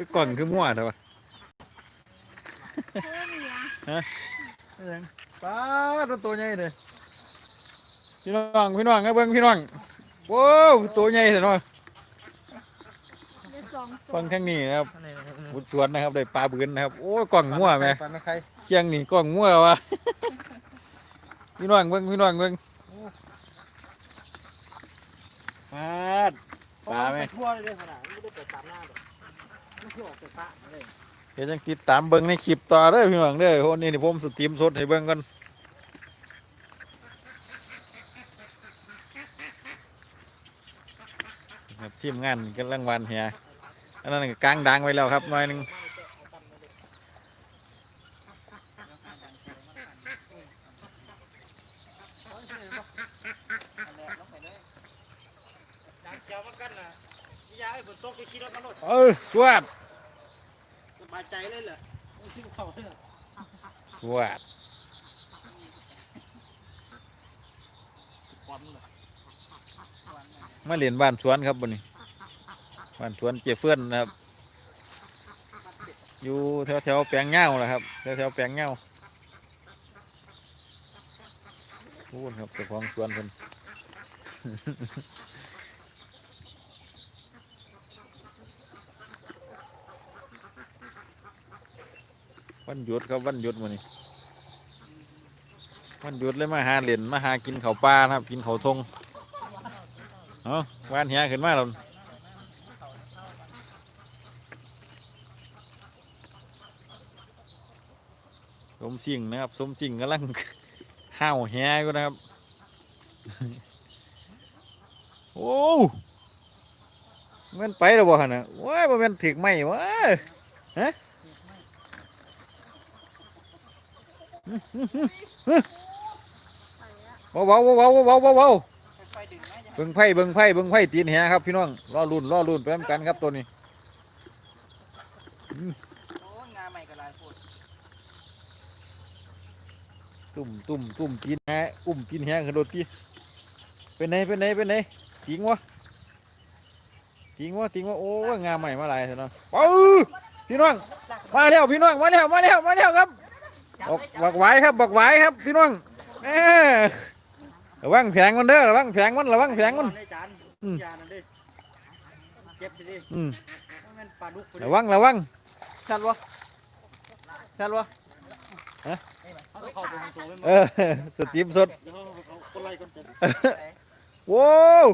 ไปกล่องคือมั่วแต่ว่าเพิ่มเนี่ยป้าดตัวใหญ่เลยพี่น้องพี่น้องครับเบิ้งพี่น้องโว้วตัวใหญ่เถอะเนาะเดี๋ยวสองตัวฟังทางนี้นะครับบุญสวนนะครับได้ปลาบืนนะครับโอ้ยกล่องมั่วไหมปลาไม่ใครเชียงนี่กล่องมั่ววะพี่น้องเบิ้งพี่น้องเบิ้งปาดปลาไหมทั่วเลยขนาดไม่ได้เปิดตามหน้าเลย เลยเดี๋ยวจังติดตามเบิ้งในคลิปต่อเด้อพี่น้องเด้อโหนี่นี่ผมสตรีมสดให้เบิ้งกันครับทีมงานกำลังวันเฮียอันนั้นก็กลางดังไว้แล้วครับหน่อยหนึงดังเจียวมันกันนะ ยาไอ้ฝนตกไปขี่รถมาโลดเออสวัสดสบายใจเลยเหรอไม่ชิมเขาเลยเหรอสวัสดความเลยมาเรียนบ้านสวนครับบนนี้บ้านสวนเจเฟื่อนนะครับ อยู่แถวแถวๆแปลงเง่าแหละครับแถวแถวๆแปลงเง่าพูดครับเจ้าของสวนคน วันหยุดครับวันหยุดมื้อนี้วันหยุดเลยมาหาเหรียญมาหากินเขาปลาครับ กินเขาทงเอาวานเฮียขึ้นมาแล้วสมชิงนะครับสมชิงกำลังห้าวแฮอยู่นะครับ โอ้มันไปแล้วบ่ฮะนะว้ายบ่แม่นถึกไหมวะฮะ ไปแล้ วเบาเบาเบาเบาเบาเบาไฟดึงไหมยังเบิ่งไพ่เบิ่งไพ่เบิ่งไพ่ตีนแหครับพี่น้องรอรุ่นรอรุ่นไปนำกันครับตัวนี้โอ้งาใหม่ก็ลายพูดตุ่มตุ่มตุ่มตีนแหอุ้มตีนแหขึ้นรถตีเป็นไหนเป็นไหนเป็นไหนทิ้งวะทิ้งวะทิ้งวะโอ้ยงามใหม่มาหลายเถอะเนาะปื้อพี่น้องมาแล้วพี่น้องมาแล้วมาแล้วมาแล้วครับ บอกบอกไหว้ครับบอกไหว้ครับพี่น้องเอ้อระวังแผงมันเด้อระวังแผงมันระวังแผงมันได้จานอืม ยานั่นดิเก็บสิดิอืมมันปลาดุกพอดีระวังระวัง ชัดวะชัดวะเขาเข้าไปทางตัวไม่หมเอดอสตีมสดเดี๋ยวเขาเขาคนไล่คนเจ็บโว้ว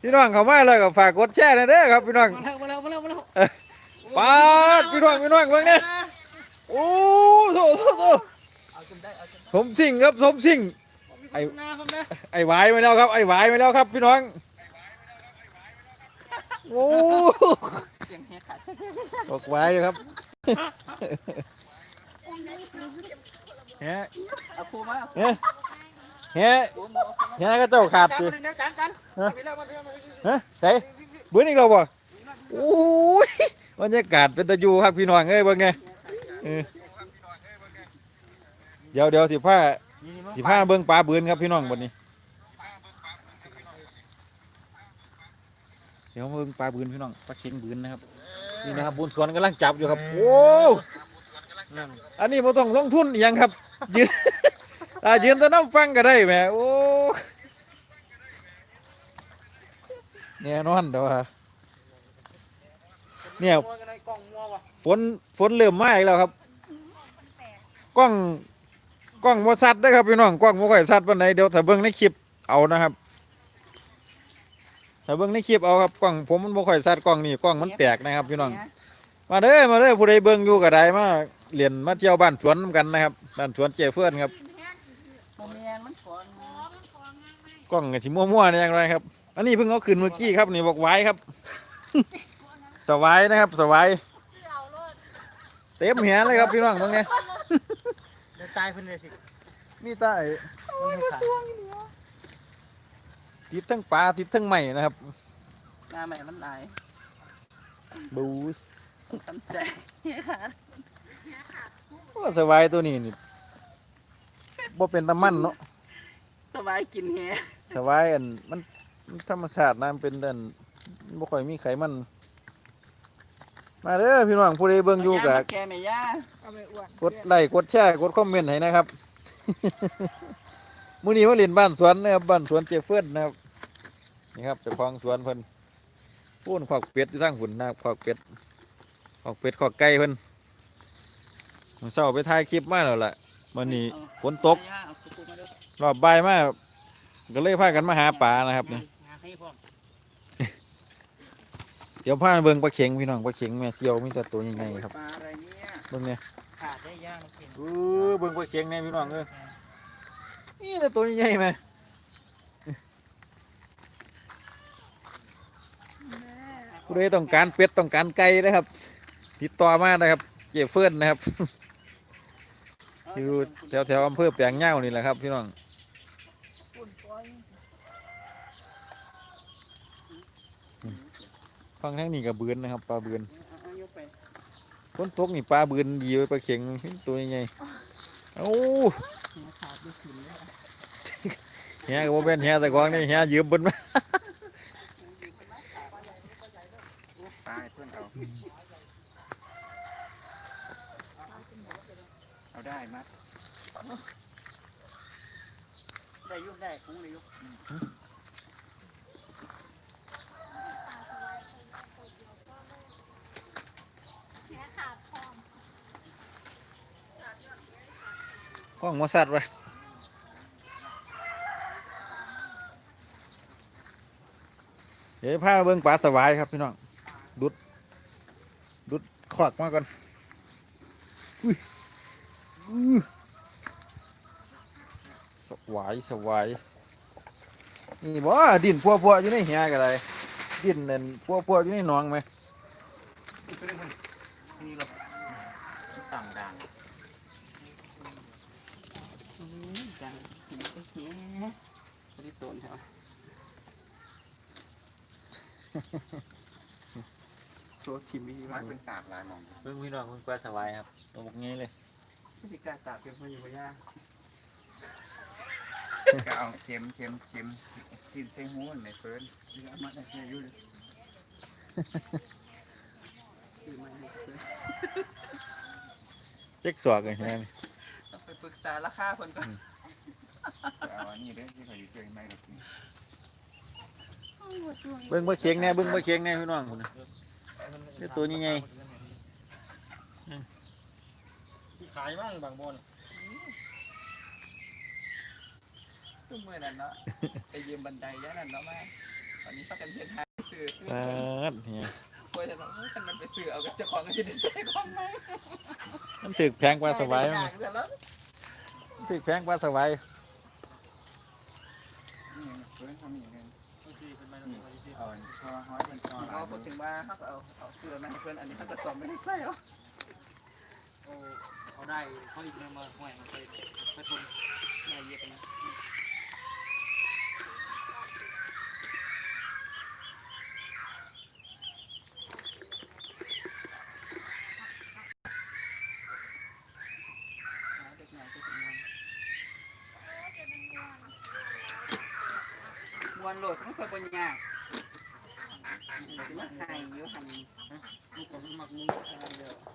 พี่น้องเข้ามาแล้วก็ฝากกดแชร์หนะเด้อครับพี่น้องมาแล้วมาแล้วมาแล้วมาแล้วปาดพี่น้องพี่น้องเบิ่งเนี่ย โอ้โถโถโถเอาจนได้เอาจนสมสิ่งครับสมสิ่งไอ้หน้าผมนะไอ้หวายมาแล้วครับไอ้หวายมาแล้วครับพี่น้องโอ้เสียงเฮียขาดบอกหวายอยู่ครับแฮะเอาครูมาแฮะแฮะครูมาแฮะก็เจ้าขาดจานสิมาหนึ่งนะจานจานฮะไปแล้วมาแล้วมาแล้วฮะใส่เบื้องอีกเราบ่โอ้ยบรรยากาศเป็นตะยูครับพี่น้องเอ้ยเบิ่งไง เออเดี๋ยวเดี๋ยวสิผ้าสิผ้าเบิ่งปลาเบือนครับพี่น้องบนนี้ เดี๋ยวเบิ่งปลาเบือนพี่น้องปลาเค็งเบือนนะครับนี่นะครับบุญสวนกำลังจับอยู่ครับโอ้อันนี้ไม่ต้องลงทุนอหยังครับ ยืนอ่ายืนตะน้ำฟังก็ได้แหมโอ้เนี่ยนอนเดี๋ยวว่า เนี่ยมัวกันในกล่องมัววะฝนฝนเริ่มมาอีกแล้วครับกล้องกล้องบ่ซัดได้ครับพี่น้องกล้องบ่ค่อยซัดปานใดเดี๋ยวถ้าเบิ่งในคลิปเอานะครับถ้าเบิ่งในคลิปเอาครับกล้องผมมันบ่ค่อยซัดกล้องนี่กล้องมันแตกนะครับพี่น้อง มาเด้อมาเด้อผู้ใดเบิ่งอยู่ก็ได้มาเรียนมาเที่ยวบ้านสวนกันนะครับบ้านสวนเจเฟื่อนครับกล้องก็สิมั่วๆนี่อย่างไรครับ อันนี้เพิ่งเอาขึ้นเมื่อกี้ครับนี่บอกไว้ครับ สวายนะครับ สวายเสื้อเอาโลดเต็มแหเลยครับพี่น้องตรงนี้เดี๋ยวตายเพิ่นเลยสิมีแตามันไม่ขาดติดทั้งปลาติดทั้งไม้นะครับงาใหม่มันหลายบูทำใจเฮียขาดโอ้สวายตัวนี้นี่บ่เป็นตะมันเนาะสบายกินเฮียสวายอันมันมันธรรมชาตินะมันเป็นแต่อันบ่ค่อยมีไขมัน มาเด้อพี่น้องผู้ใดเบิ่งอยู่ก็แกแม่ย่าเอาไปอ้วนกดไลค์กดแชร์กดคอมเมนต์ให้นะครับ มื้อนี้มาเล่นบ้านสวนนะครับบ้านสวนเจเฟิร์นนะครับนี่ครับเจ้าของสวนเพิ่นพูนขอกเป็ดอยู่ทางหุ่นนะครับขอกเป็ดขอกเป็ดขอกไก่เพิ่นมื้อเช้าไปถ่ายคลิปมาแล้วล่ะมื้อนี้ฝนตกย่าเอาตุ๊กมาเด้อรอบบ่ายมาก็เลยพากันมาหาปลานะครับนี่หาให้พร้อม เดี๋ยวพาไปเบิ่งปลาเข็งพี่น้องปลาเข็งแม่เซียวมีแต่ตัวใหญ่ๆครับปลาอะไรเนี่ยเบิ่งเนี่ยขาดได้ย่างเก่งเออเบิ่งปลาเข็งเนี่ยพี่น้องเอ้ยนี่แต่ตัวใหญ่ๆไหมแม่ผู้ใดต้องการเป็ดต้องการไก่นะครับ ติดต่อมานะครับ เจเฟิร์นนะครับอยู่แถวแถวๆอำเภอแปลงเง่านี่แหละครับพี่น้อง ปุ่นปล่อย ฟังทั้งนี้กับเบือนนะครับ ปลาเบือนเอายกไปฝนตกนี่ปลาเบือนดีไว้ปลาเข็งตัวใหญ่ๆเอ้เฮียก็บ่เป็นเฮียแต่กองนี่เฮียยืมบิ่นมาตายเพื่อนเอาเอาได้มั้ยได้ยุกได้คงได้ยุก แค่ขาดพร้อม กล้องมาสัตว์ไปเดี๋ยวพาเบิ่งปลาสวายครับพี่น้อง ดุด ดุดขวักมาก่อนอุ้ยอื้อสวายสวายนี่บ่ดินพัวพัวๆอยู่ในเหียกันเลยดินเนั่นพัวพัวๆอยู่ในหนองไหม นี่หรอต่างด่าง ดังหินไปเหี้ยไม่ได้ต้นเหรอโซทิมมีมัมานกเป็นตากลายหมองเบิ่งพี่น้องเบิ่งปลาสวายครับตัวบกงี้เลยพิการตากเป็นคนอยู่บ่ยากก็เอาเข็มเข็มเข็มกินใส่หูมันในเฟิร์นเดี๋ยวมาได้แค่ยุ่เลยคือมันไม่เคยเจ๊กสวกเลยเฮียนี่ ต้องไปปรึกษาราคาคนก่อนจะเอาอันนี้เด้อที่เขาอยู่เสื้อไม่ดอกนี่เอาหัวช่วงเบิ่งปลาเค็งแน่เบิ่งปลาเค็งแน่พี่น้องพุ่นน่ะเดี๋ยวตัวใหญ่ที่ขายบ้างบางบนตุ้มเมื่อนั้นเนาะไปยืมบันไดย่านั่นเนาะแม่ตอนนี้พักกันเพียนหาซื้อ ปาดเฮีย กลัวจะต้องท่านมันไปซื้อเอากับเจ้าของก็จะได้ซื้อของไหมมันถึกแพงปลาสวายอมั้ย่ายงเดียวแล้วมันถึกแพงปลาสวายนี่เฟิร์นเขามีเงินเอาอันคอห้อยเป็นคอลาเรายพูดถึงว่าเขาก็เอาเอาเสื้อมาให้เพื่อนอันนี้เขาก็สอมไม่ได้ใส่หรอเขาได้เขาอีกมามาห่วยมาไปไปทนได้เยอะกันนะเด็กหน่อยเด็กหน่อย มวนโห ลดมันค่อยบนยากมันไห้อยู่หันลูกข